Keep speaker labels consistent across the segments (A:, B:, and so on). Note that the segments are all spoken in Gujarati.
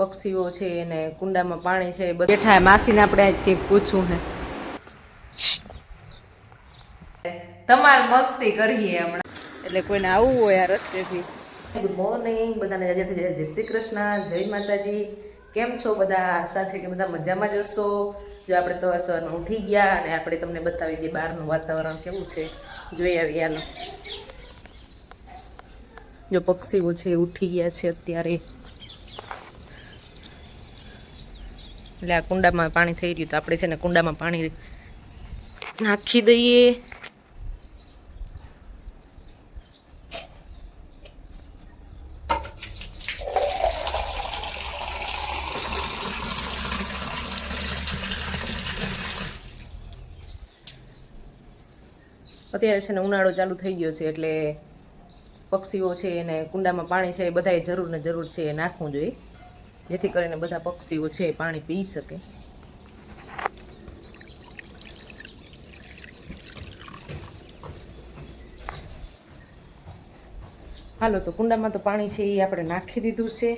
A: પક્ષીઓ છે અને કુંડામાં પાણી છે બેઠા માસીને આપણે આજ કંઈક પૂછવું હે. તમારે મસ્તી કરીએ હમણાં. એટલે કોઈને આવવું હોય આ રસ્તેથી. ગુડ મોર્નિંગ બધાને જય શ્રી કૃષ્ણ જય માતાજી. કેમ છો બધા? આશા છે કે બધા મજામાં જ હશો. જો આપણે સવાર સવારમાં ઉઠી ગયા અને આપણે તમને બતાવી દઈએ બહારનું વાતાવરણ કેવું છે જોઈ હાલો જો પક્ષીઓ છે ઉઠી ગયા છે અત્યારે. એટલે આ કુંડામાં પાણી થઈ રહ્યું તો આપણે છે ને કુંડામાં પાણી નાખી દઈએ. અત્યારે છે ને ઉનાળો ચાલુ થઈ ગયો છે એટલે પક્ષીઓ છે એને કુંડામાં પાણી છે એ બધાએ જરૂર ને જરૂર છે એ નાખવું જોઈએ. જેથી કરીને બધા પક્ષીઓ છે પાણી પી શકે. હાલો, તો કુંડામાં તો પાણી છે એ આપણે નાખી દીધું છે.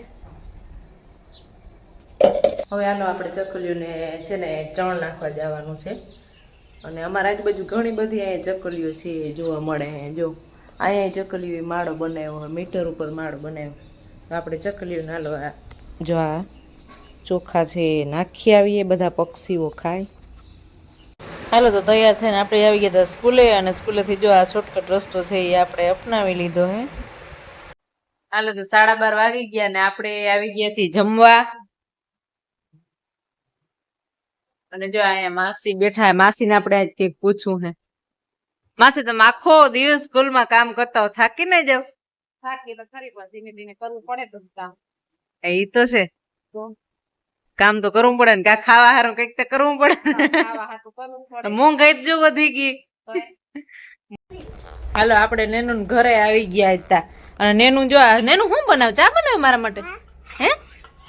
A: હવે હાલો, આપણે ચકલીઓને છે ને ચણ નાખવા જવાનું છે. અને અમારા આજુબાજુ ઘણી બધી અહીંયા ચકલીઓ છે જોવા મળે. જો, અહીંયા ચકલીઓ માળો બનાવ્યો મીટર ઉપર માળો બનાવ્યો. તો આપણે ચકલીઓ નાલો જો આ ચોખા છે નાખી આવીએ, બધા પક્ષીઓ ખાય. હાલો, તો તૈયાર થઈને આપણે આવી ગયા સ્કૂલે અને સ્કૂલેથી જો આ શોર્ટકટ રસ્તો છે એ આપણે અપનાવી લીધો હે. હાલો, તો સાડા બાર વાગી ગયા ને આપણે આવી ગયા છીએ જમવા. અને જો અહીંયા માસી બેઠા માસીને આપણે આજ કંઈક પૂછવું હે. માસી, તમે આખો દિવસ સ્કૂલમાં કામ કરતા હો, થાકી ન જાવ?
B: થાકી તો ખરી, પણ ધીમે ધીમે કરવું પડે બધું કામ.
A: એ તો છે. કામ તો કરવું પડે ને કા ખાવા હારું કંઈક તો કરવું પડે.
B: ખાવા હાટું
A: મોંઘાઈ જ જો વધી ગઈ હાલો આપણે નેનું ઘરે આવી ગયા હતા. અને નેનું જો આ- નેનું શું બનાવ? ચા બનાવે મારા માટે? હે?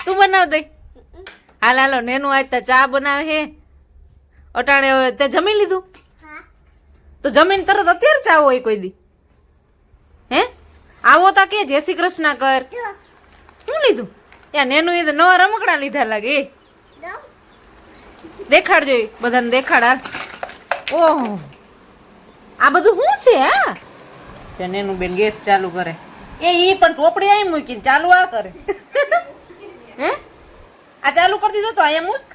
A: તું બનાવ દઈ. હાલ હાલો નેનું આજતા ચા બનાવે હે. અટાણે હવે તે જમી લીધું? તો જમીન તરત અત્યારે ચા હોય કોઈ દી. હે? આવો તા કે જય શ્રી કૃષ્ણ કર. શું લીધું? યા નેનું એ તો નવા રમકડા લીધા લાગે દેખાડ જોઈ બધાને દેખાડ હાલ. ઓહો. આ બધું શું છે હા? ત્યાં નેનું બેન ગેસ ચાલુ કરે. એ ઈ પણ ટોપડી અહીં મૂકીને ચાલુ આ કરે. હે? આ ચાલુ કરી દીધો તો અહીંયા મૂક.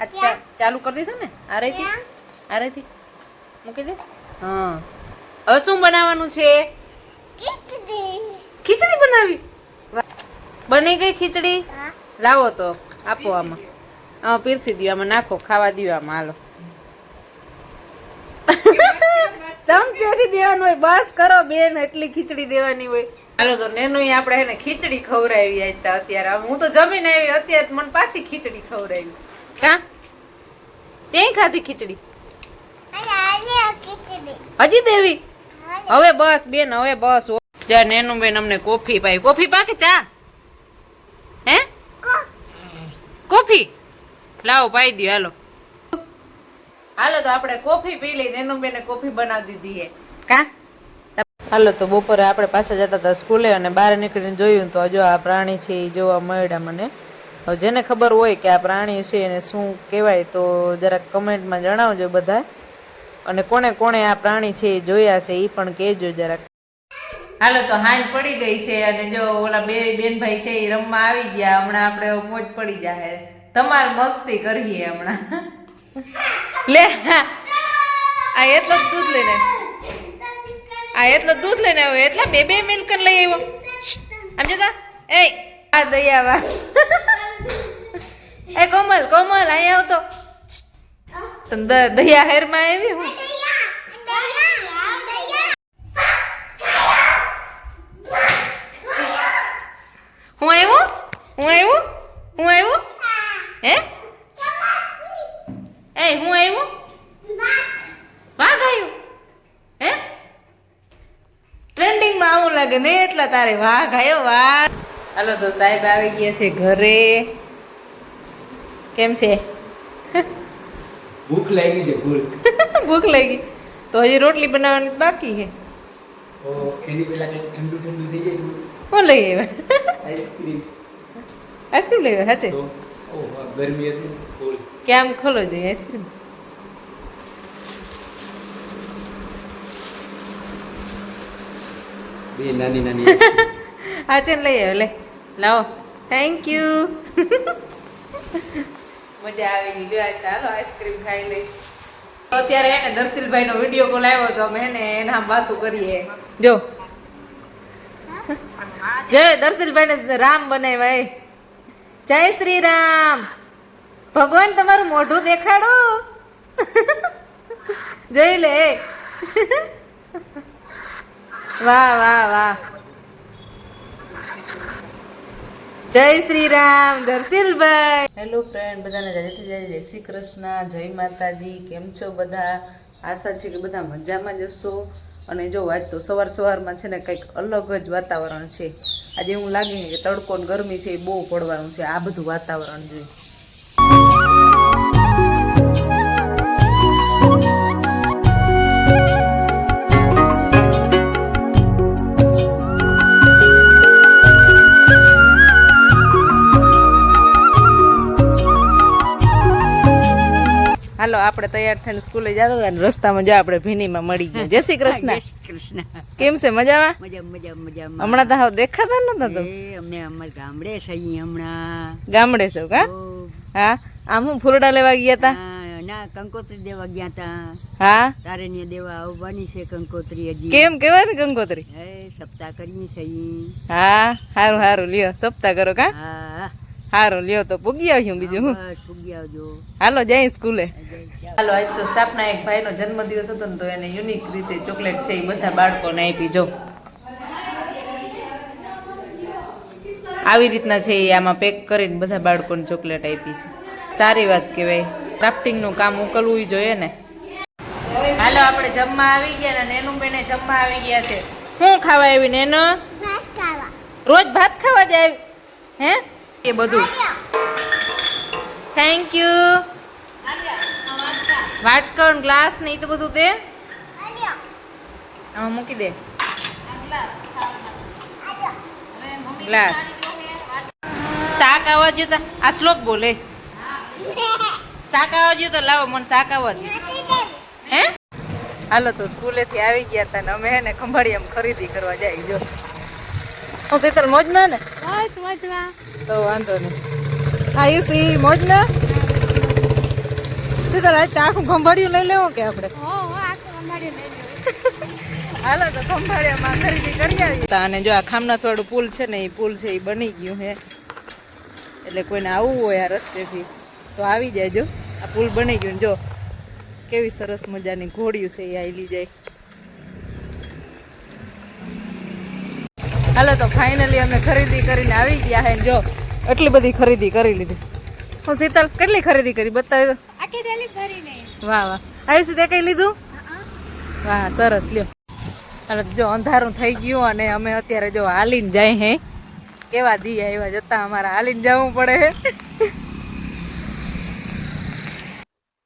A: આ ચાલુ કરી દીધો ને આ રહીથી આ રેથી મૂકી દે. હા. હવે શું બનાવવાનું છે? ખીચડી બનાવી. બની ગઈ ખીચડી? લાવો તો આપો આમાં. આમાં પીરસી દો આમાં નાખો ખાવા દો આમાં હાલો. ચમચેથી દેવાનું હોય બસ કરો બેન એટલી ખીચડી દેવાની હોય. હાલો તો નેનું આપણે એને ખીચડી ખવડાવી આજતા અત્યારે. હું તો જમીને આવી અત્યારે મને પાછી ખીચડી ખવડાવી. કા? તે ખાધી ખીચડી? હજી દેવી? હવે બસ બેન હવે બસ. નેનું બેન અમને કોફી પાઈ. કોફી પાકે ચા? હે? કોફી? લાવો પાઈ દો હાલો. હાલો તો આપણે કોફી પી લઈ નેનું બેને કોફી બનાવી દીધી હે. કા? હાલો તો બપોરે આપણે પાછા જતા હતા સ્કૂલે અને બહાર નીકળીને જોયું તો જો આ પ્રાણી છે એ જોવા મળ્યા મને. હવે જેને ખબર હોય કે આ પ્રાણી છે એને શું કહેવાય તો જરાક કમેન્ટમાં જણાવજો બધા અને કોણે કોણે આ પ્રાણી છે એ જોયા છે એ પણ કહેજો જરાક. હાલો, તો હાંજ પડી ગઈ છે અને જો ઓલા બે બેનભાઈ છે એ રમવા આવી ગયા. હમણાં આપણે મોજ પડી જાહે. તમારે મસ્તી કરીએ હમણાં. લે આ એટલો દૂધ લઈને. આ એટલો દૂધ લઈને આવ્યો. એટલા બે બે મિલ્ક લઈ આવ્યો. આમ જતા એ આ દયાવા એ કોમલ કોમલ, અહીંયા આવતો. દયા હેરમાં આવી હું. હું આવ્યો? હું આવ્યો? હું આવ્યો? હે? એ હું આવ્યો? વાઘ આવ્યો. હે? ટ્રેન્ડિંગમાં આવું લાગે ને એટલા તારે વાઘ આવ્યો વાઘ. હાલો તો સાહેબ આવી ગયા છે ઘરે. કેમ છે?
C: ભૂખ લાગી છે ભૂખ.
A: ભૂખ લાગી. તો હજી રોટલી બનાવવાની બાકી છે.
C: એની પહેલા ઠંડુ ઠંડુ થઈ જાય
A: હું લઈ આવ્યા.
C: આઈસ્ક્રીમ
A: આઈસ્ક્રીમ આવે સાચે?
C: ગરમી હતી
A: કેમ ખોલો જોઈએ આઈસ્ક્રીમ
C: બે નાની નાની
A: હા ચેન લઈ આવ્યો લે. લાવો. થેન્ક યુ મજા આવી ગઈ લ્યો ચાલો આઈસ્ક્રીમ ખાઈ લઈ. અત્યારે એને દર્શિલભાઈ નો વીડિયો કોલ આવ્યો તો અમે એને એના વાતો કરીએ. જો. જય દર્શનભાઈ ને રામ બનાવ્યા જય શ્રી રામ ભગવાન તમારું મોઢું દેખાડો. જોઈ લે. વાહ વાહ વાહ. જય શ્રી રામ દર્શિલભાઈ હેલો ફ્રેન્ડ બધાને જય જય જય શ્રી કૃષ્ણ, જય માતાજી, કેમ છો બધા? આશા છે કે બધા મજામાં જ હશો. અને જો આજ તો સવાર સવારમાં છે ને કંઈક અલગ જ વાતાવરણ છે. આજે એવું લાગે કે તડકો ગરમી છે એ બહુ પડવાનું છે. આ બધું વાતાવરણ જોઈ. આપણે તૈયાર થઈને સ્કૂલે જતા હતા રસ્તામાં જો આપણે ભીનીમાં મળી ગયા. જય શ્રી કૃષ્ણ.
D: કૃષ્ણ.
A: કેમ છે? મજામાં?
D: મજા મજા મજા
A: હમણાં તો હાવ દેખાતા નતા તો.
D: એ અમને અમાર ગામડે સહી હમણાં.
A: ગામડે છો કા? હા? આમ હું ફૂલડા લેવા ગયા હતા
D: ના કંકોત્રી દેવા ગયા તા.
A: હા?
D: તારે ને દેવા આવવાની છે કંકોત્રી હજી.
A: કેમ? કેવા ને કંકોત્રી?
D: હે સપ્તાહ કરીએ છે
A: હા હારું હારું. લ્યો સપ્તાહ કરો કા?
D: હા.
A: હારું લ્યો તો પૂગી આવ્યું બીજું હું.
D: બસ આવજો.
A: હાલો જઈ સ્કૂલે.
D: જય
A: હાલો આજ તો સ્ટાફના એક ભાઈનો જન્મદિવસ હતો ને તો એને યુનિક રીતે ચોકલેટ છે એ બધા બાળકોને આપી જો. આવી રીતના છે એ આમાં પેક કરીને બધા બાળકોને ચોકલેટ આપી છે. સારી વાત કહેવાય. ક્રાફ્ટિંગનું કામ ઉકલવું જોઈએ ને. હાલો આપણે જમવા આવી ગયા ને નેનું બેને જમવા આવી ગયા છે. શું ખાવા આવી નેનો? રોજ ભાત ખાવા જાય? હે? એ બધું. થેન્ક યુ વાટકણ ગ્લાસ ને એ તો બધું દે. આમાં મૂકી દે. ગ્લાસ શાક આવવા જોઈએ તો આ શ્લોક બોલે. શાક આવવા જોઈએ તો લાવો મને શાક આવવા હે? હાલો તો સ્કૂલેથી આવી ગયા હતા ને અમે હે ને ખંભાળિયામાં ખરીદી કરવા જાય જો. હું શીતલ મોજમાં ને? તો વાંધો નહીં. આયુષી મોજમાં શીતલ આજ આખું ખંભાળિયું લઈ લેવું કે આપણે? હાલો તો ખંભાળિયામાં ખરીદી કરી આવી અને જો આ ખામના થોડું પુલ છે ને એ પુલ છે એ બની ગયું છે. એટલે કોઈને આવવું હોય આ રસ્તેથી તો આવી જાય જો. આ પુલ બની ગયું ને જો. કેવી સરસ મજાની ઘોડિયું છે એ આવી જાય. હાલો તો ફાઇનલી અમે ખરીદી કરીને આવી ગયા હે જો એટલી બધી ખરીદી કરી લીધી. હું શીતલ કેટલી ખરીદી કરી બતાવી દો. વાહ વાહ. આવી સુધી કઈ લીધું? વાહ સરસ લ્યો. અને જો અંધારું થઈ ગયું અને અમે અત્યારે જો હાલીને જાય હે. કેવા દી આવ્યા જતા અમારે હાલીને જવું પડે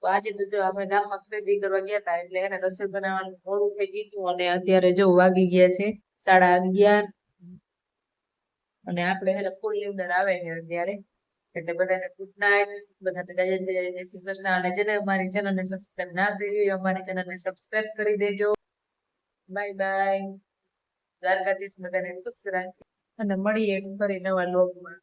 A: તો આજે તો જો અમે ગામમાં ખરીદી કરવા ગયા હતા એટલે એને રસોઈ બનાવવાનું મોડું થઈ ગયું અને અત્યારે જો વાગી ગયા છે સાડા અગિયાર. અને આપણે હેલે ફૂલ અંદર આવે છે અત્યારે. એટલે બધાને ગુડ નાઇટ બધાને જય જય શ્રી કૃષ્ણ. અને જેને અમારી ચેનલ ને સબસ્ક્રાઇબ ના કરી હોય, અમારી ચેનલ ને સબસ્ક્રાઇબ કરી દેજો. બાય બાય દ્વારકાધીશ બધાને ખુશ રાખી અને મળીએ ફરી નવા લોગમાં